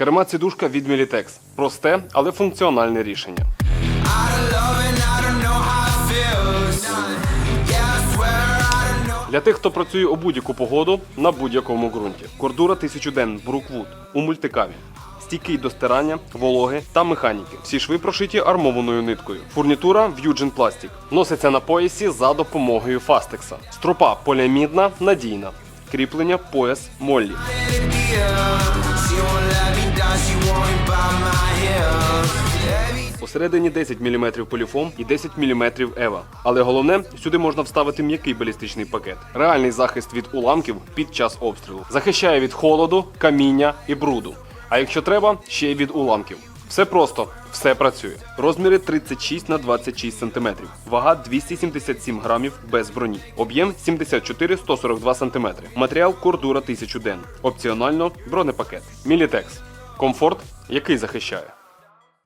Керма сідушка від Militex. Просте, але функціональне рішення. Для тих, хто працює у будь-яку погоду на будь-якому ґрунті. Кордура 1000 ден Бруквуд у мультикаві. Стійкий до стирання, вологи та механіки. Всі шви прошиті армованою ниткою. Фурнітура Vugen Plastic. Носиться на поясі за допомогою фастекса. Стропа поліамідна, надійна. Кріплення пояс Моллі. Посередині 10 мм поліфом і 10 мм ева. Але головне, сюди можна вставити м'який балістичний пакет. Реальний захист від уламків під час обстрілу. Захищає від холоду, каміння і бруду. А якщо треба, ще й від уламків. Все просто, все працює. Розміри 36 на 26 см. Вага 277 грамів без броні. Об'єм 74 142 см. Матеріал кордура 1000 ден. Опціонально бронепакет. Militex. Комфорт, який захищає.